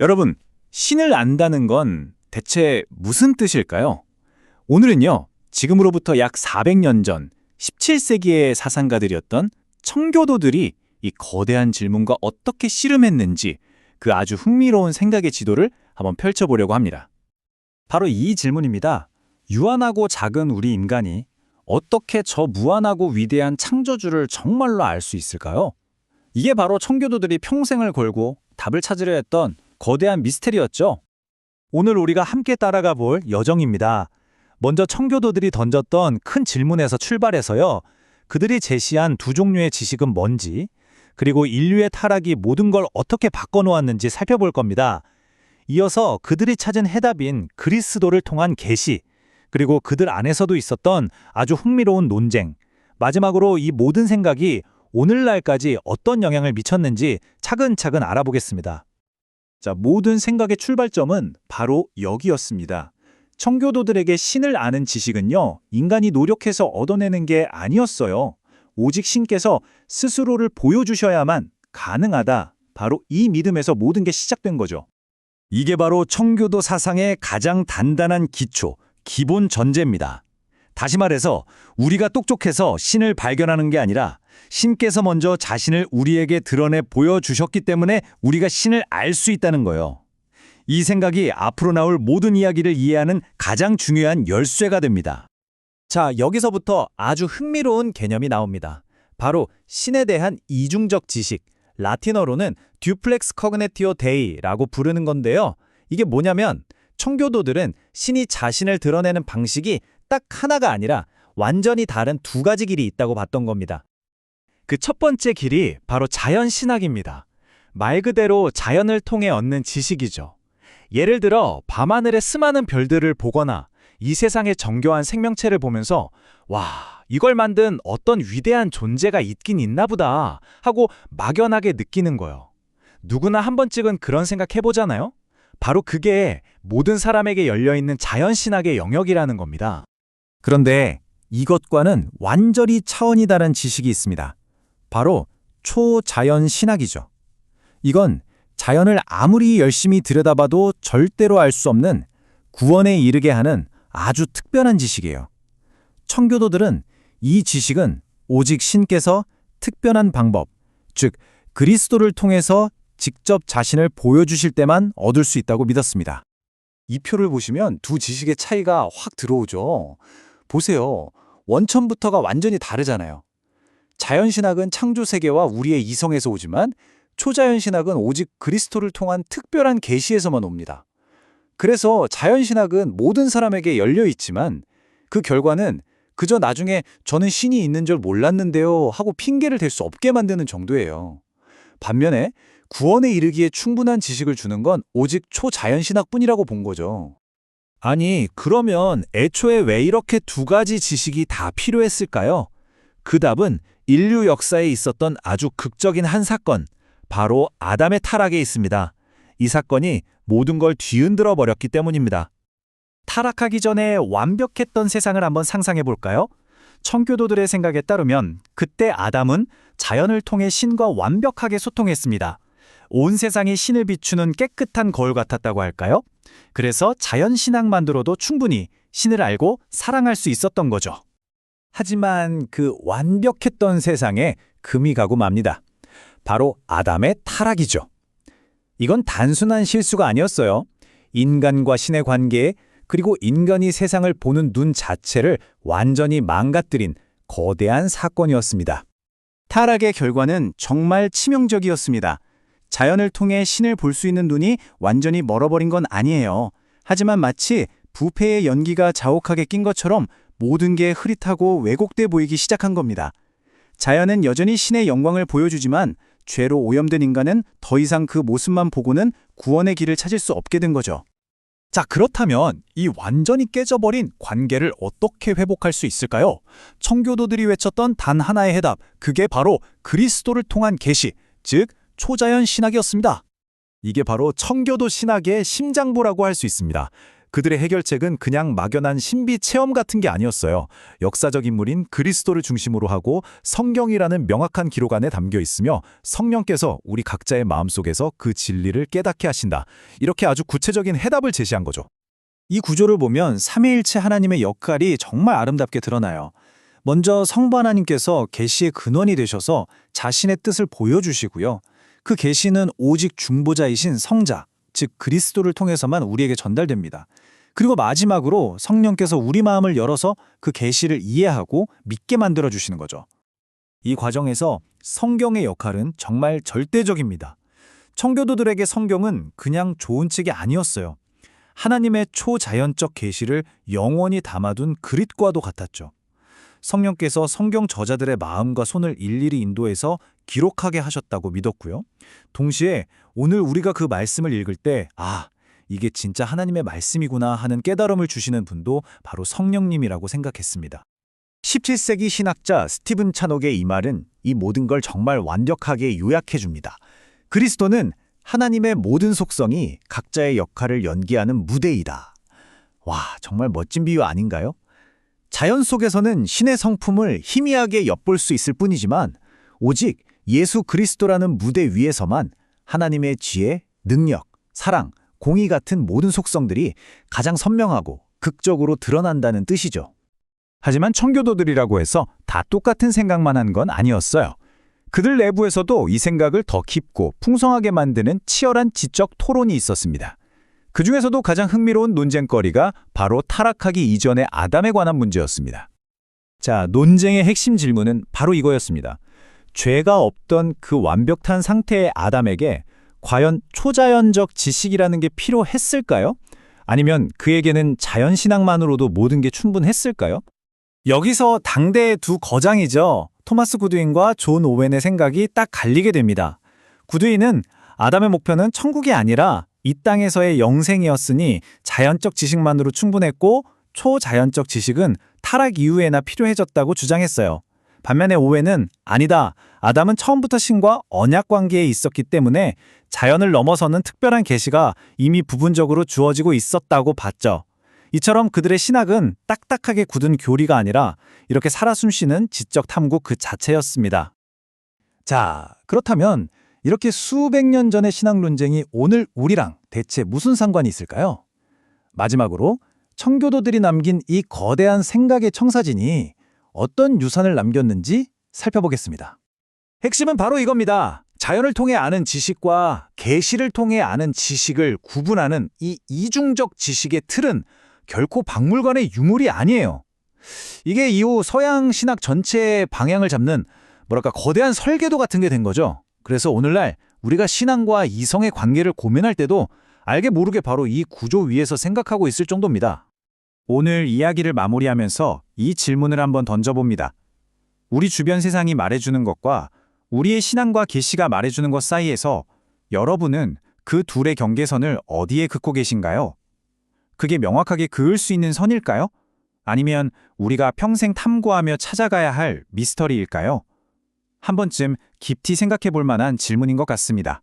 여러분, 신을 안다는 건 대체 무슨 뜻일까요? 오늘은요, 지금으로부터 약 400년 전 17세기의 사상가들이었던 청교도들이 이 거대한 질문과 어떻게 씨름했는지 그 아주 흥미로운 생각의 지도를 한번 펼쳐보려고 합니다. 바로 이 질문입니다. 유한하고 작은 우리 인간이 어떻게 저 무한하고 위대한 창조주를 정말로 알 수 있을까요? 이게 바로 청교도들이 평생을 걸고 답을 찾으려 했던 거대한 미스테리였죠. 오늘 우리가 함께 따라가 볼 여정입니다. 먼저 청교도들이 던졌던 큰 질문에서 출발해서요. 그들이 제시한 두 종류의 지식은 뭔지, 그리고 인류의 타락이 모든 걸 어떻게 바꿔놓았는지 살펴볼 겁니다. 이어서 그들이 찾은 해답인 그리스도를 통한 계시, 그리고 그들 안에서도 있었던 아주 흥미로운 논쟁, 마지막으로 이 모든 생각이 오늘날까지 어떤 영향을 미쳤는지 차근차근 알아보겠습니다. 자, 모든 생각의 출발점은 바로 여기였습니다. 청교도들에게 신을 아는 지식은요, 인간이 노력해서 얻어내는 게 아니었어요. 오직 신께서 스스로를 보여주셔야만 가능하다. 바로 이 믿음에서 모든 게 시작된 거죠. 이게 바로 청교도 사상의 가장 단단한 기초, 기본 전제입니다. 다시 말해서 우리가 똑똑해서 신을 발견하는 게 아니라 신께서 먼저 자신을 우리에게 드러내 보여주셨기 때문에 우리가 신을 알 수 있다는 거예요. 이 생각이 앞으로 나올 모든 이야기를 이해하는 가장 중요한 열쇠가 됩니다. 자, 여기서부터 아주 흥미로운 개념이 나옵니다. 바로 신에 대한 이중적 지식, 라틴어로는 듀플렉스 커그네티오 데이라고 부르는 건데요. 이게 뭐냐면 청교도들은 신이 자신을 드러내는 방식이 딱 하나가 아니라 완전히 다른 두 가지 길이 있다고 봤던 겁니다. 그 첫 번째 길이 바로 자연 신학입니다. 말 그대로 자연을 통해 얻는 지식이죠. 예를 들어 밤하늘의 수많은 별들을 보거나 이 세상의 정교한 생명체를 보면서 와, 이걸 만든 어떤 위대한 존재가 있긴 있나 보다 하고 막연하게 느끼는 거요. 누구나 한 번쯤은 그런 생각 해보잖아요? 바로 그게 모든 사람에게 열려있는 자연신학의 영역이라는 겁니다. 그런데 이것과는 완전히 차원이 다른 지식이 있습니다. 바로 초자연 신학이죠. 이건 자연을 아무리 열심히 들여다봐도 절대로 알 수 없는 구원에 이르게 하는 아주 특별한 지식이에요. 청교도들은 이 지식은 오직 신께서 특별한 방법, 즉 그리스도를 통해서 직접 자신을 보여주실 때만 얻을 수 있다고 믿었습니다. 이 표를 보시면 두 지식의 차이가 확 들어오죠. 보세요. 원천부터가 완전히 다르잖아요. 자연신학은 창조 세계와 우리의 이성에서 오지만 초자연신학은 오직 그리스도를 통한 특별한 계시에서만 옵니다. 그래서 자연신학은 모든 사람에게 열려 있지만 그 결과는 그저 나중에 저는 신이 있는 줄 몰랐는데요 하고 핑계를 댈 수 없게 만드는 정도예요. 반면에 구원에 이르기에 충분한 지식을 주는 건 오직 초자연신학뿐이라고 본 거죠. 아니, 그러면 애초에 왜 이렇게 두 가지 지식이 다 필요했을까요? 그 답은 인류 역사에 있었던 아주 극적인 한 사건, 바로 아담의 타락에 있습니다. 이 사건이 모든 걸 뒤흔들어 버렸기 때문입니다. 타락하기 전에 완벽했던 세상을 한번 상상해 볼까요? 청교도들의 생각에 따르면 그때 아담은 자연을 통해 신과 완벽하게 소통했습니다. 온 세상이 신을 비추는 깨끗한 거울 같았다고 할까요? 그래서 자연신학만으로도 충분히 신을 알고 사랑할 수 있었던 거죠. 하지만 그 완벽했던 세상에 금이 가고 맙니다. 바로 아담의 타락이죠. 이건 단순한 실수가 아니었어요. 인간과 신의 관계, 그리고 인간이 세상을 보는 눈 자체를 완전히 망가뜨린 거대한 사건이었습니다. 타락의 결과는 정말 치명적이었습니다. 자연을 통해 신을 볼 수 있는 눈이 완전히 멀어버린 건 아니에요. 하지만 마치 부패의 연기가 자욱하게 낀 것처럼 모든 게 흐릿하고 왜곡돼 보이기 시작한 겁니다. 자연은 여전히 신의 영광을 보여주지만 죄로 오염된 인간은 더 이상 그 모습만 보고는 구원의 길을 찾을 수 없게 된 거죠. 자, 그렇다면 이 완전히 깨져버린 관계를 어떻게 회복할 수 있을까요? 청교도들이 외쳤던 단 하나의 해답, 그게 바로 그리스도를 통한 계시, 즉 초자연 신학이었습니다. 이게 바로 청교도 신학의 심장부라고 할 수 있습니다. 그들의 해결책은 그냥 막연한 신비 체험 같은 게 아니었어요. 역사적 인물인 그리스도를 중심으로 하고 성경이라는 명확한 기록 안에 담겨 있으며 성령께서 우리 각자의 마음속에서 그 진리를 깨닫게 하신다. 이렇게 아주 구체적인 해답을 제시한 거죠. 이 구조를 보면 삼위일체 하나님의 역할이 정말 아름답게 드러나요. 먼저 성부 하나님께서 계시의 근원이 되셔서 자신의 뜻을 보여주시고요. 그 계시는 오직 중보자이신 성자, 즉 그리스도를 통해서만 우리에게 전달됩니다. 그리고 마지막으로 성령께서 우리 마음을 열어서 그 계시를 이해하고 믿게 만들어 주시는 거죠. 이 과정에서 성경의 역할은 정말 절대적입니다. 청교도들에게 성경은 그냥 좋은 책이 아니었어요. 하나님의 초자연적 계시를 영원히 담아둔 그릿과도 같았죠. 성령께서 성경 저자들의 마음과 손을 일일이 인도해서 기록하게 하셨다고 믿었고요. 동시에 오늘 우리가 그 말씀을 읽을 때, 아, 이게 진짜 하나님의 말씀이구나 하는 깨달음을 주시는 분도 바로 성령님이라고 생각했습니다. 17세기 신학자 스티븐 차녹의 이 말은 이 모든 걸 정말 완벽하게 요약해 줍니다. 그리스도는 하나님의 모든 속성이 각자의 역할을 연기하는 무대이다. 와, 정말 멋진 비유 아닌가요? 자연 속에서는 신의 성품을 희미하게 엿볼 수 있을 뿐이지만 오직 예수 그리스도라는 무대 위에서만 하나님의 지혜, 능력, 사랑, 공의 같은 모든 속성들이 가장 선명하고 극적으로 드러난다는 뜻이죠. 하지만 청교도들이라고 해서 다 똑같은 생각만 한 건 아니었어요. 그들 내부에서도 이 생각을 더 깊고 풍성하게 만드는 치열한 지적 토론이 있었습니다. 그 중에서도 가장 흥미로운 논쟁거리가 바로 타락하기 이전의 아담에 관한 문제였습니다. 자, 논쟁의 핵심 질문은 바로 이거였습니다. 죄가 없던 그 완벽한 상태의 아담에게 과연 초자연적 지식이라는 게 필요했을까요? 아니면 그에게는 자연신학만으로도 모든 게 충분했을까요? 여기서 당대의 두 거장이죠. 토마스 구두인과 존 오웬의 생각이 딱 갈리게 됩니다. 구두인은 아담의 목표는 천국이 아니라 이 땅에서의 영생이었으니 자연적 지식만으로 충분했고 초자연적 지식은 타락 이후에나 필요해졌다고 주장했어요. 반면에 오웬은 아니다. 아담은 처음부터 신과 언약 관계에 있었기 때문에 자연을 넘어서는 특별한 계시가 이미 부분적으로 주어지고 있었다고 봤죠. 이처럼 그들의 신학은 딱딱하게 굳은 교리가 아니라 이렇게 살아 숨쉬는 지적 탐구 그 자체였습니다. 자, 그렇다면 이렇게 수백 년 전의 신학 논쟁이 오늘 우리랑 대체 무슨 상관이 있을까요? 마지막으로 청교도들이 남긴 이 거대한 생각의 청사진이 어떤 유산을 남겼는지 살펴보겠습니다. 핵심은 바로 이겁니다. 자연을 통해 아는 지식과 계시를 통해 아는 지식을 구분하는 이 이중적 지식의 틀은 결코 박물관의 유물이 아니에요. 이게 이후 서양 신학 전체의 방향을 잡는 뭐랄까 거대한 설계도 같은 게 된 거죠. 그래서 오늘날 우리가 신앙과 이성의 관계를 고민할 때도 알게 모르게 바로 이 구조 위에서 생각하고 있을 정도입니다. 오늘 이야기를 마무리하면서 이 질문을 한번 던져봅니다. 우리 주변 세상이 말해주는 것과 우리의 신앙과 계시가 말해주는 것 사이에서 여러분은 그 둘의 경계선을 어디에 긋고 계신가요? 그게 명확하게 그을 수 있는 선일까요? 아니면 우리가 평생 탐구하며 찾아가야 할 미스터리일까요? 한 번쯤 깊이 생각해 볼 만한 질문인 것 같습니다.